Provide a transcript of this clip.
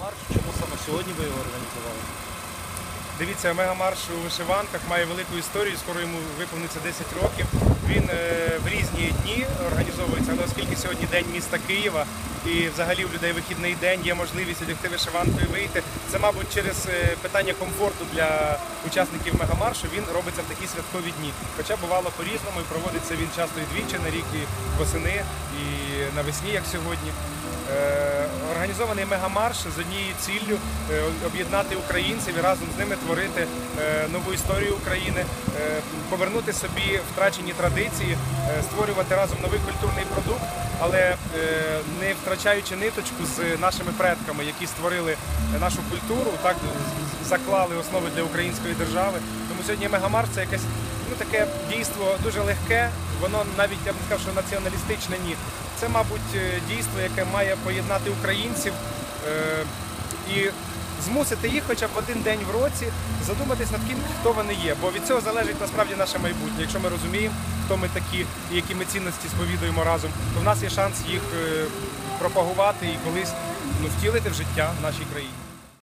Марш, чому саме сьогодні ви його організували? Дивіться, мегамарш у вишиванках має велику історію, скоро йому виповниться 10 років. Він е, в різні дні організовується, але оскільки сьогодні день міста Києва і взагалі у людей вихідний день є можливість одягти вишиванку і вийти. Це, мабуть, через е, питання комфорту для учасників мегамаршу він робиться в такі святкові дні. Хоча бувало по-різному і проводиться він часто і двічі на рік, і восени, і навесні, як сьогодні. Організований мегамарш з однією ціллю е, об'єднати українців і разом з ними творити е, нову історію України, е, повернути собі втрачені традиції, створювати разом новий культурний продукт, але не втрачаючи ниточку з нашими предками, які створили нашу культуру, так заклали основи для української держави. Тому сьогодні мегамарш це якесь ну таке дійство дуже легке. Воно навіть я б сказав, що націоналістичне ні. Це, мабуть, е, дійство, яке має поєднати українців е, і змусити їх, хоча б один день в році, задуматись над ким, хто вони є. Бо від цього залежить насправді наше майбутнє. Якщо ми розуміємо, хто ми такі і які ми цінності сповідуємо разом, то в нас є шанс їх е, пропагувати і колись ну, втілити в життя в нашій країні.